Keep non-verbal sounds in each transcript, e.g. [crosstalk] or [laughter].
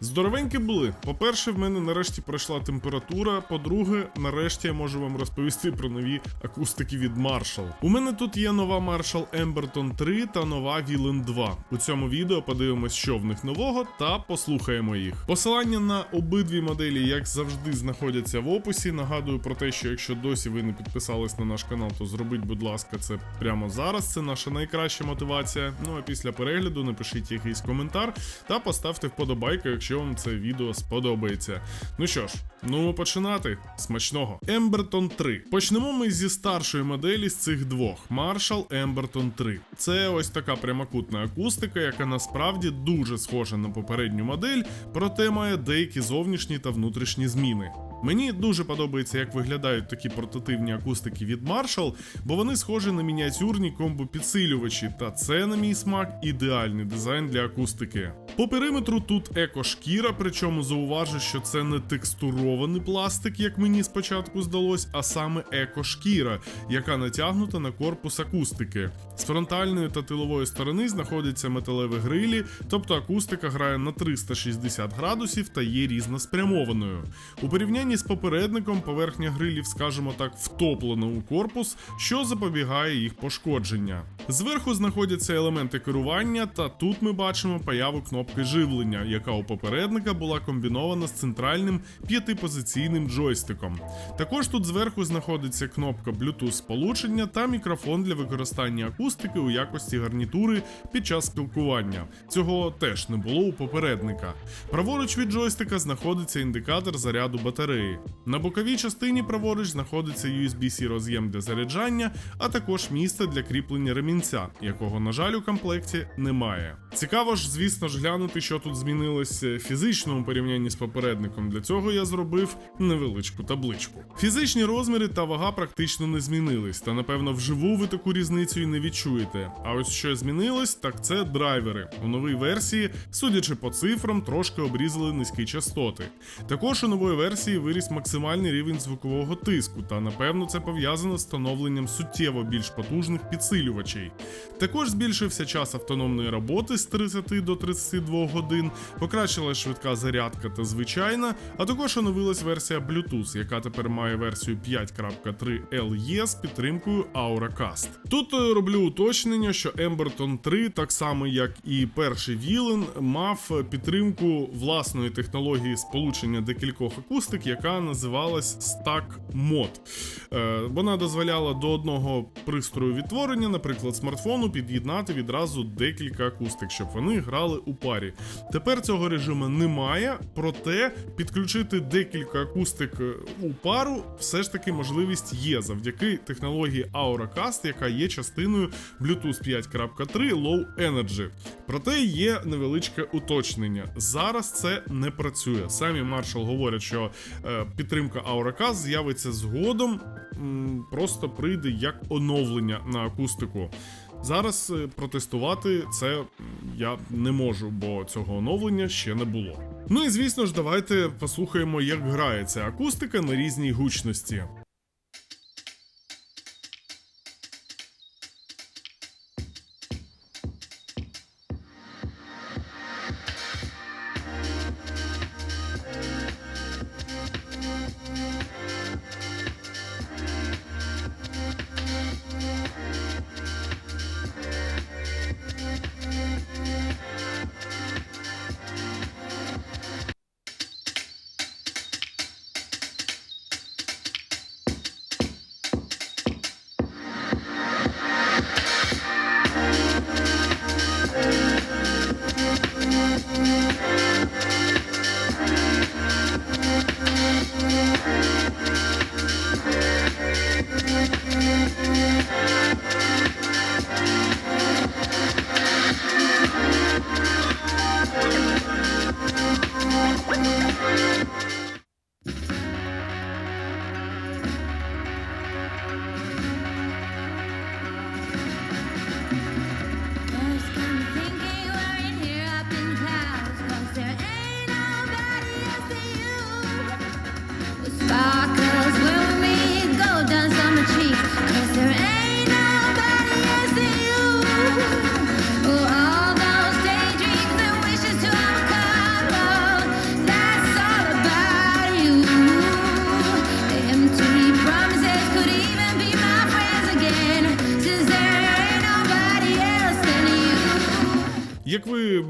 Здоровенькі були. По-перше, в мене нарешті пройшла температура. По-друге, нарешті я можу вам розповісти про нові акустики від Marshall. У мене тут є нова Marshall Emberton 3 та нова Villain 2. У цьому відео подивимось, що в них нового, та послухаємо їх. Посилання на обидві моделі, як завжди, знаходяться в описі. Нагадую про те, що якщо досі ви не підписались на наш канал, то зробіть, будь ласка, це прямо зараз. Це наша найкраща мотивація. Ну а після перегляду напишіть якийсь коментар та поставте вподобайку, вам це відео сподобається. Ну що ж, ну починати. Смачного. Emberton 3. Почнемо ми зі старшої моделі з цих двох: Marshall Emberton 3. Це ось така прямокутна акустика, яка насправді дуже схожа на попередню модель, проте має деякі зовнішні та внутрішні зміни. Мені дуже подобається, як виглядають такі портативні акустики від Marshall, бо вони схожі на мініатюрні комбо-підсилювачі, та це, на мій смак, ідеальний дизайн для акустики. По периметру тут еко-шкіра, причому зауважу, що це не текстурований пластик, як мені спочатку здалось, а саме еко-шкіра, яка натягнута на корпус акустики. З фронтальної та тилової сторони знаходяться металеві грилі, тобто акустика грає на 360 градусів та є різноспрямованою. У порівнянні з попередником поверхня грилів, скажімо так, втоплена у корпус, що запобігає їх пошкодження. Зверху знаходяться елементи керування, та тут ми бачимо появу кнопки живлення, яка у попередника була комбінована з центральним п'ятипозиційним джойстиком. Також тут зверху знаходиться кнопка Bluetooth сполучення та мікрофон для використання акустики у якості гарнітури під час спілкування. Цього теж не було у попередника. Праворуч від джойстика знаходиться індикатор заряду батареї. На боковій частині праворуч знаходиться USB-C роз'єм для заряджання, а також місце для кріплення ремінця, якого, на жаль, у комплекті немає. Цікаво ж, звісно ж, глянути, що тут змінилось в фізичному порівнянні з попередником. Для цього я зробив невеличку табличку. Фізичні розміри та вага практично не змінились, та напевно вживу ви таку різницю і не відчуєте. А ось що змінилось, так це драйвери. У новій версії, судячи по цифрам, трошки обрізали низькі частоти. Також у нової версії виріс максимальний рівень звукового тиску, та напевно це пов'язано з встановленням суттєво більш потужних підсилювачей. Також збільшився час автономної роботи з 30 до 32 годин, покращилась швидка зарядка та звичайна, а також оновилась версія Bluetooth, яка тепер має версію 5.3 LE з підтримкою AuraCast. Тут е, роблю уточнення, що Emberton 3, так само як і перший Villain, мав підтримку власної технології сполучення декількох акустик, яка називалась Stack Mod. Е, Вона дозволяла до одного пристрою відтворення, наприклад, смартфону, під'єднати відразу декілька акустик, щоб вони грали у парі. Тепер цього режиму немає, проте підключити декілька акустик е, у пару все ж таки можливість є завдяки технології AuraCast, яка є частиною Bluetooth 5.3 Low Energy. Проте є невеличке уточнення. Зараз це не працює. Самі Marshall говорять, що е, підтримка AuraCast з'явиться згодом, просто прийде як оновлення на акустику. Зараз е, протестувати це я не можу, бо цього оновлення ще не було. Ну і звісно ж, давайте послухаємо, як грається акустика на різній гучності.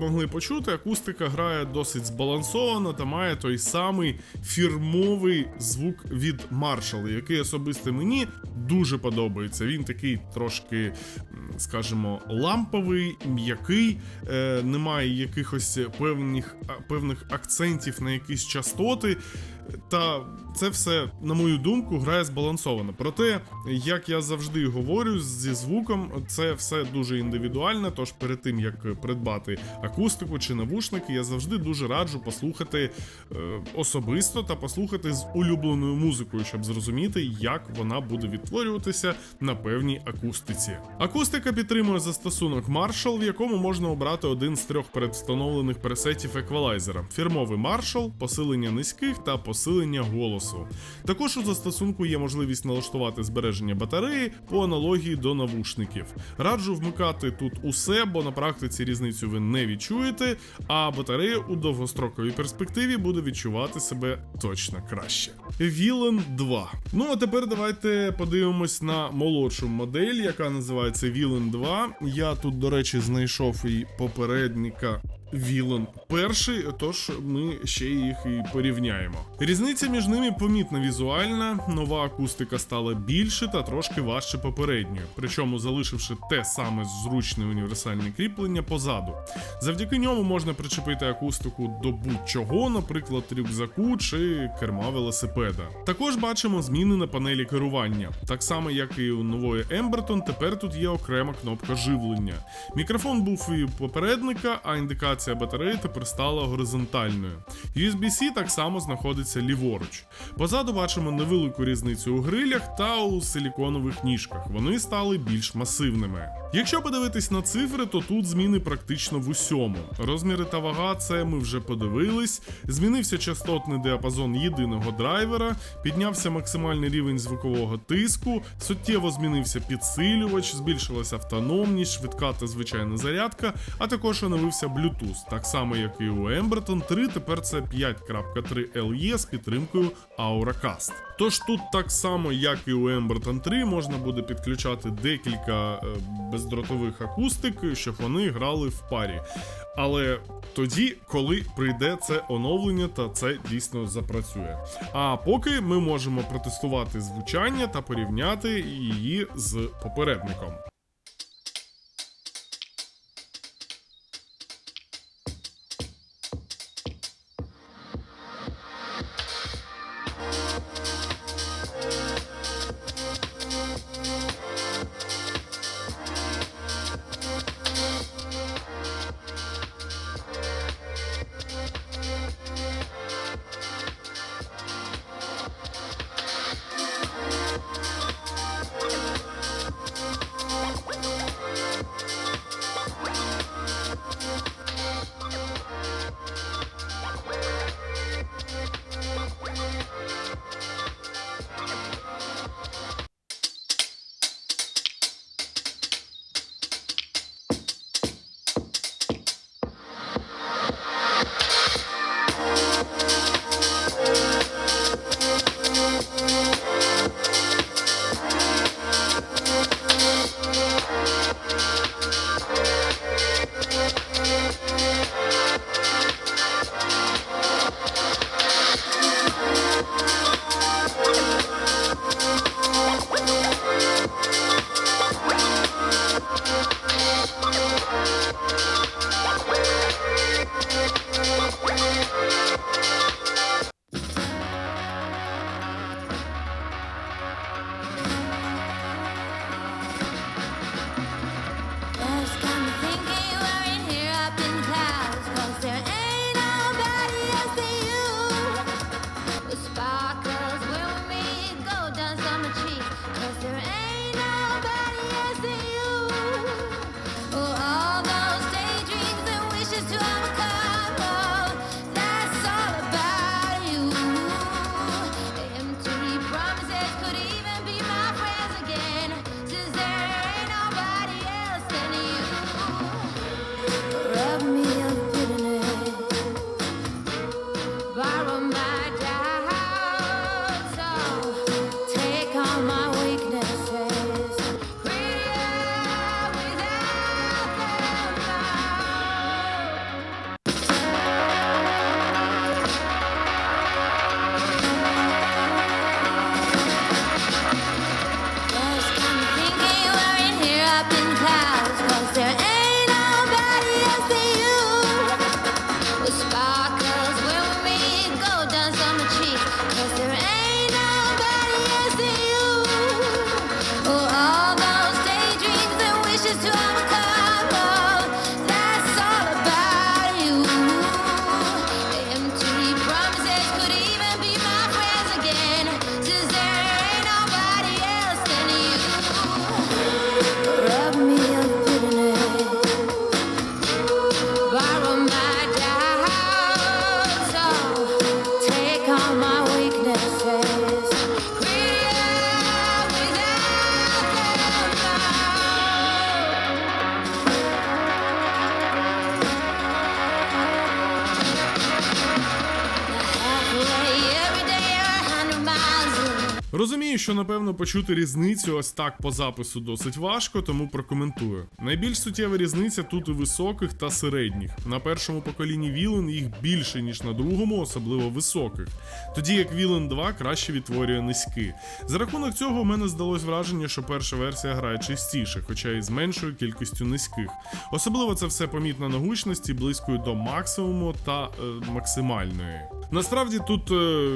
Могли почути, акустика грає досить збалансовано та має той самий фірмовий звук від Marshall, який особисто мені дуже подобається. Він такий трошки, скажімо, ламповий, м'який, е, немає якихось певних, певних акцентів на якісь частоти. Та це все, на мою думку, грає збалансовано. Проте, як я завжди говорю, зі звуком це все дуже індивідуально. Тож перед тим як придбати акустику чи навушники, я завжди дуже раджу послухати е, особисто та послухати з улюбленою музикою, щоб зрозуміти, як вона буде відтворюватися на певній акустиці. Акустика підтримує застосунок Marshall, в якому можна обрати один з трьох предвстановлених пресетів еквалайзера: фірмовий Marshall, посилення низьких та посилення голосу. Також у застосунку є можливість налаштувати збереження батареї по аналогії до навушників. Раджу вмикати тут усе, бо на практиці різницю ви не відчуєте, а батарея у довгостроковій перспективі буде відчувати себе точно краще. Villain 2. Ну а тепер давайте подивимось на молодшу модель, яка називається Villain 2. Я тут, до речі, знайшов і попередника Вілон перший, тож ми ще їх і порівняємо. Різниця між ними помітна візуальна, нова акустика стала більше та трошки важче попередньої, причому залишивши те саме зручне універсальне кріплення позаду. Завдяки ньому можна причепити акустику до будь-чого, наприклад, рюкзаку чи керма велосипеда. Також бачимо зміни на панелі керування. Так само, як і у нової Ембертон, тепер тут є окрема кнопка живлення. Мікрофон був і попередника, а індикація батареї тепер стала горизонтальною. USB-C так само знаходиться ліворуч. Позаду бачимо невелику різницю у грилях та у силіконових ніжках. Вони стали більш масивними. Якщо подивитись на цифри, то тут зміни практично в усьому. Розміри та вага, це ми вже подивились. Змінився частотний діапазон єдиного драйвера, піднявся максимальний рівень звукового тиску, суттєво змінився підсилювач, збільшилася автономність, швидка та звичайна зарядка, а також оновився Bluetooth. Так само, як і у Emberton 3, тепер це 5.3 LE з підтримкою Auracast. Тож тут так само, як і у Emberton 3, можна буде підключати декілька е, бездротових акустик, щоб вони грали в парі. Але тоді, коли прийде це оновлення, та це дійсно запрацює. А поки ми можемо протестувати звучання та порівняти її з попередником. 자. Розумію, що напевно почути різницю ось так по запису досить важко, тому прокоментую. Найбільш суттєва різниця тут у високих та середніх. На першому поколінні Вілен їх більше, ніж на другому, особливо високих. Тоді як Вілен 2 краще відтворює низькі. За рахунок цього у мене здалось враження, що перша версія грає частіше, хоча і з меншою кількістю низьких. Особливо це все помітно на гучності, близькою до максимуму та е, максимальної. Насправді тут, е,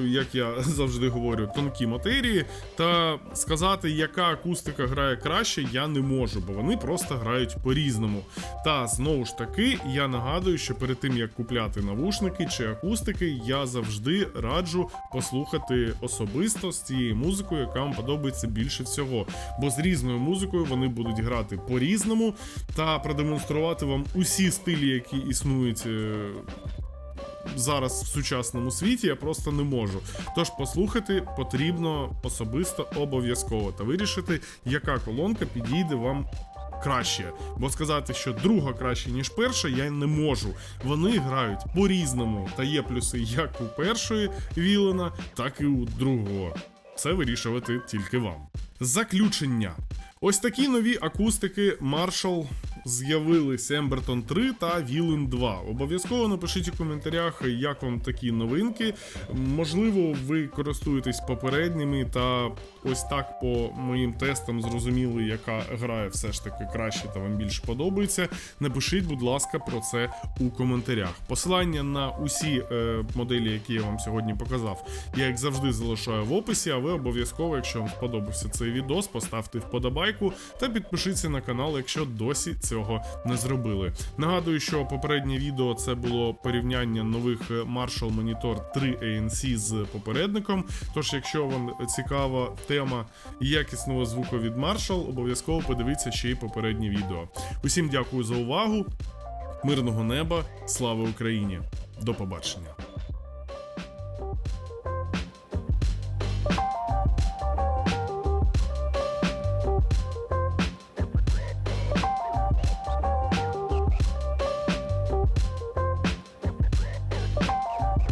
як я [laughs] завжди говорю, тонкі матерії, та сказати, яка акустика грає краще, я не можу, бо вони просто грають по-різному. Та знову ж таки, я нагадую, що перед тим як купляти навушники чи акустики, я завжди раджу послухати особисто з тією музикою, яка вам подобається більше всього. Бо з різною музикою вони будуть грати по-різному та продемонструвати вам усі стилі, які існують. Зараз в сучасному світі я просто не можу. Тож послухати потрібно особисто обов'язково та вирішити, яка колонка підійде вам. Краще, бо сказати, що друга краще, ніж перша, я не можу. Вони грають по-різному, та є плюси як у першої Вілена, так і у другого. Це вирішувати тільки вам. Заключення. Ось такі нові акустики Marshall з'явились Emberton 3 та Villain 2. Обов'язково напишіть у коментарях, як вам такі новинки. Можливо, ви користуєтесь попередніми та ось так по моїм тестам зрозуміли, яка грає все ж таки краще та вам більше подобається. Напишіть, будь ласка, про це у коментарях. Посилання на усі е, моделі, які я вам сьогодні показав, я як завжди залишаю в описі. А ви обов'язково, якщо вам сподобався цей відос, поставте вподобайку та підпишіться на канал, якщо досі цього не зробили. Нагадую, що попереднє відео це було порівняння нових Marshall Monitor 3 ANC з попередником. Тож, якщо вам цікава тема якісного звуку від Marshall, обов'язково подивіться ще й попереднє відео. Усім дякую за увагу. Мирного неба, слава Україні! До побачення!